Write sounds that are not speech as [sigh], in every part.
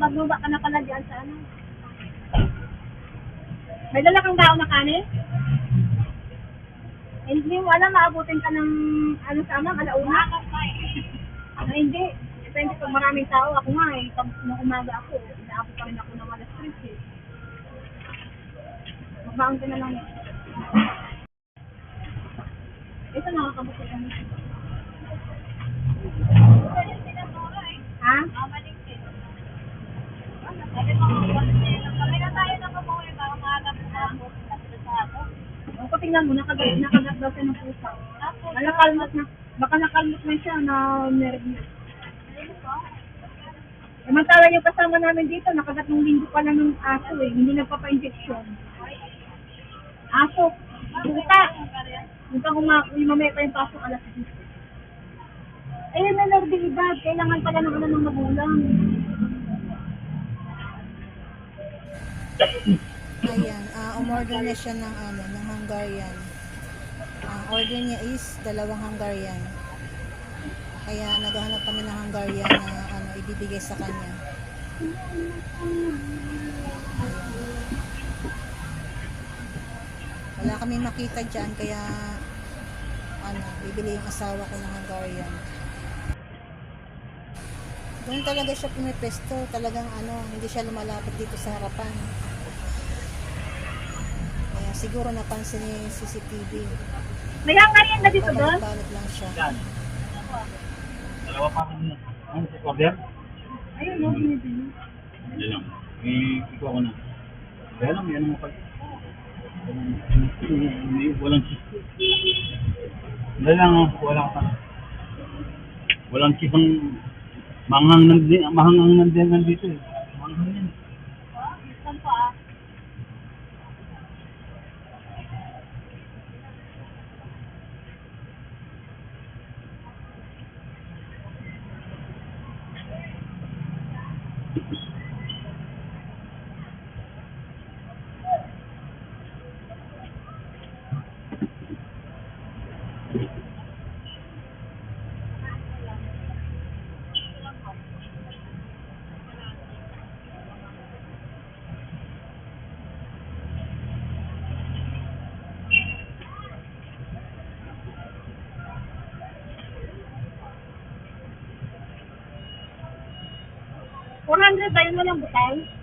Magluba ka na pala dyan sa ano. May dala kang baon na kanin? Eh, Hindi mo alam, maabutin ka ng ano sa amang alauna? [laughs] Ah, hindi. Depende pag maraming tao. Ako nga eh, pag nung umaga ako, inaabot pa rin ako ng alas 3 eh. Magbaon ka na lang. Ito nakakabuti ka Ko tingnan mo, nakagat, nakagat daw siya ng pusa. Nakakalmot na, baka nakalmot na siya na nervous. Samantala yung kasama namin dito, nakagat ng linggo pa lang ng aso eh, hindi nagpapa-injection. Aso, puta. Pang uma, yung mamaya pa yung pasok alas 10. Ayun na nerbilidad, kailangan pala ng ano ng magulang. Ayan, ah umorder na siya ng ano, ng Hungarian. Ang order niya is dalawang Hungarian. Kaya naghahanap kami ng Hungarian na ano, ibibigay sa kanya. Wala kami makita dyan, kaya ano, bibili yung asawa ko ng Hungarian. Doon talaga siya pumipesto, talagang ano, hindi siya lumalapit dito sa harapan. Siguro napansin niya yung CCTV. May hangarian na dito doon? Pabalot lang siya. Yan. Dalawa pa kami. Ano sa order? Ayun, no, binibili. Hindi lang. Ikaw ko na. Kaya lang, yan mo pa. May walang cheese. Hindi lang, oh, walang pa. Walang cheese ang manghang nandito, mahangang nandito nandito eh. 400 ba yun mo lang butay?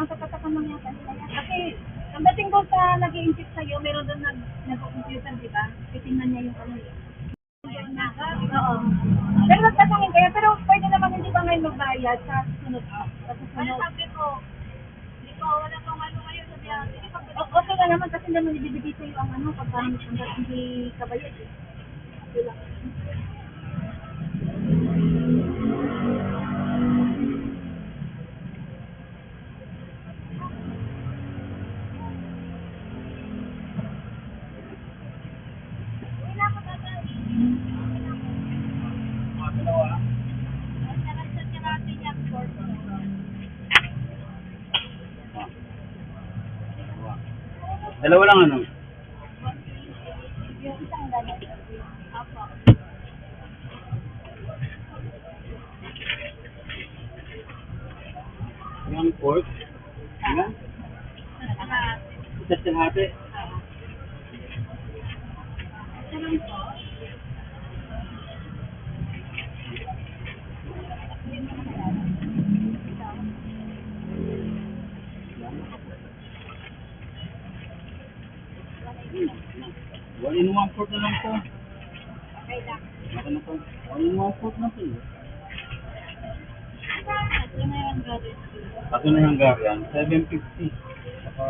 Parang tatatakan lang yata nila yan. Kasi, ang dating ko sa nag inject sa'yo, meron doon nag, nag-computer, di ba? Titingnan niya yung ano. Oo. Pero nagtatangin kayo, pero pwede naman hindi ba ngayon magbayad sa susunod? Sa susunod. sabi ko, hindi ko, wala pang ano ngayon, sabi O, okay ka naman kasi naman ibibigay sa'yo ang ano, pag hanggang hindi ka bayad eh. Okay lang. Dalawa lang ano? Yung isang ganun. Apo. Yung pork. Yan. Isa sa hati. One in one fourth na lang to. Okay lang. Ano na to? One in one fourth na to. eh. Ito na yung na Hungarian, 750. Saka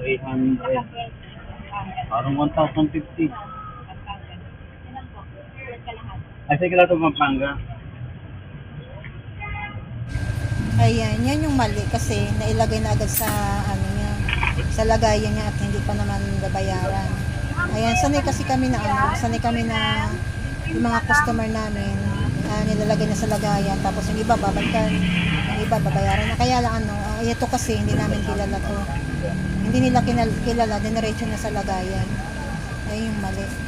300. Parang 1,050. Ilan po? Ilan ka lahat? Ay, sige lang ito Pampanga. Ayan, yan yung mali kasi nailagay na agad sa ano sa lagayan niya at hindi pa naman nabayaran. Ayan, sanay kasi kami na ano, sanay kami na yung mga customer namin ah, nilalagay na sa lagayan tapos yung iba babalikan, yung iba babayaran na. Kaya lang ano, ah, ito kasi hindi namin kilala to. Hindi nila kilala, diniretso na sa lagayan. Ayun yung mali.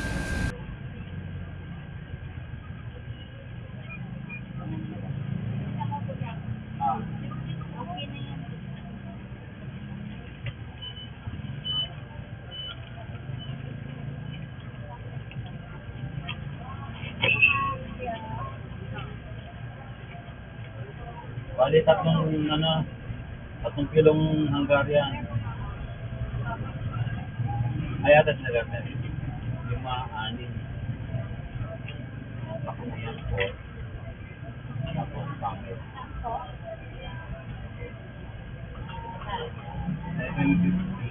Bali, tatlong, ano, tatlong kilong Hungarian. Ay, atas na gamit. Mga anin. Tapos yan po. Tapos pangit. 750.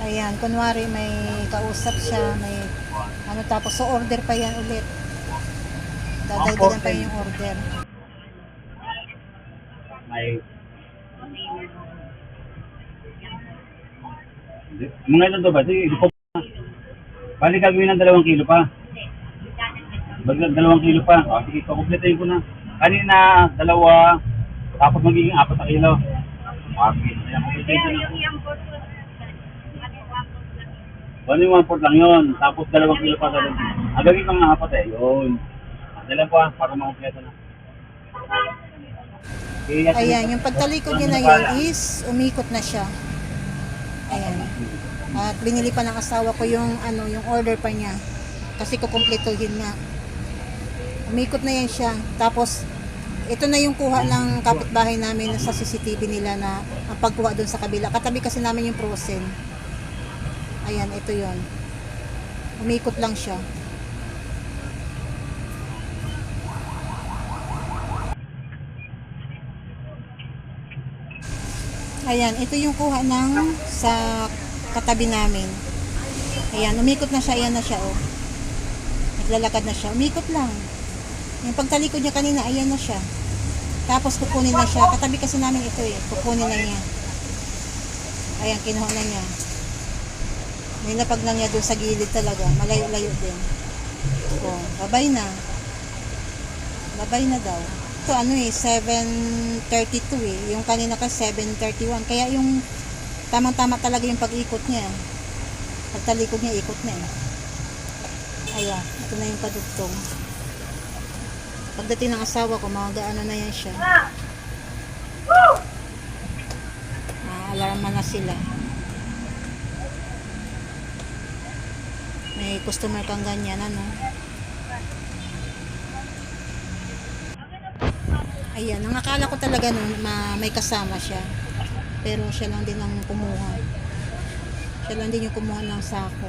Ayan, kunwari may kausap siya, may ano tapos so order pa yan ulit. Dadagdagan pa yung order. May mga ilan to ba? Sige, ito pa. Bali gagawin ng dalawang kilo pa. Bagdag dalawang kilo pa. O, sige, pakumpletain ko na. Kanina, dalawa, tapos magiging apat na kilo. Okay, ayan, kumpletain ko na. One yung one fourth lang yun. Tapos dalawang kilo pa sa Ang gagawin ko nga apat eh. Yun. Dala po ah, para makumpleto na. Okay, yan. Ayan, yung pagtalikod niya na yun is umikot na siya. Ayan. At binili pa ng asawa ko yung ano, yung order pa niya. Kasi kukumpletuhin nga. Umikot na yan siya. Tapos ito na yung kuha ng kapitbahay namin sa CCTV nila na ang pagkuha doon sa kabila. Katabi kasi namin yung frozen. Ayan, ito yon. Umikot lang siya. Ayan, ito yung kuha ng sa katabi namin. Ayan, umikot na siya, ayan na siya, oh. Naglalakad na siya, umikot lang. Yung pagtalikod niya kanina, ayan na siya. Tapos kukunin na siya, katabi kasi namin ito eh, kukunin na niya. Ayan, kinuha na niya. Nilapag lang niya doon sa gilid talaga, malayo-layo din. Oh, babay na. Babay na daw. Ito ano eh, 7.32 eh. Yung kanina ka 7.31. Kaya yung tamang-tama talaga yung pag-ikot niya. Pagtalikod niya, ikot na eh. Ayan, ito na yung kadugtong. Pagdating ng asawa ko, mga gaano na yan siya. Alarma na sila. May customer kang ganyan, ano? Ayan, ang akala ko talaga nun, ma, may kasama siya. Pero siya lang din ang kumuha. Siya lang din yung kumuha ng sako.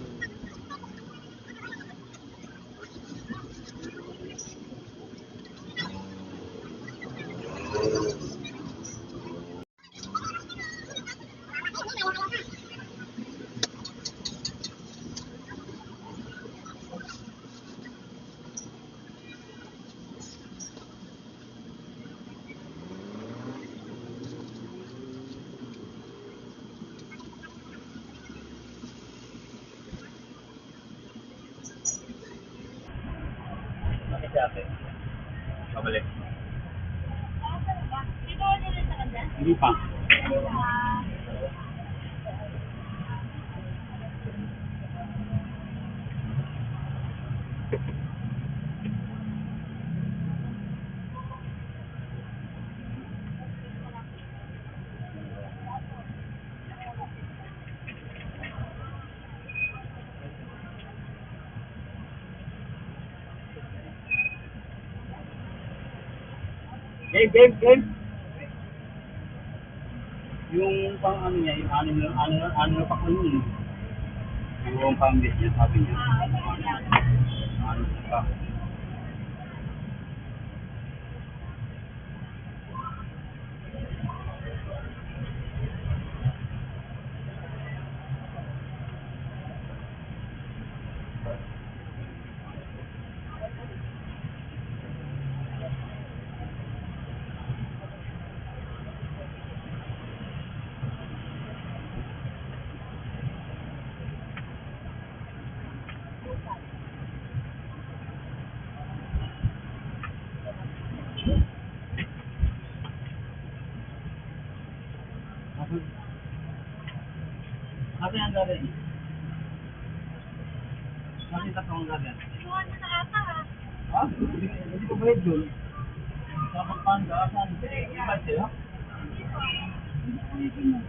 哎哎哎！Yung pang ano niya, yung ano na, ano na, ano na pa ko yun. Yung pang niya, sabi niya. Ano na pa. Asan ang galing? Asan yung tatlong galing? Inuwan mo na ata ah. Ha? Hindi hindi ko bayad yun. Sa Pampanga, asan? Iba sila? Ulitin mo.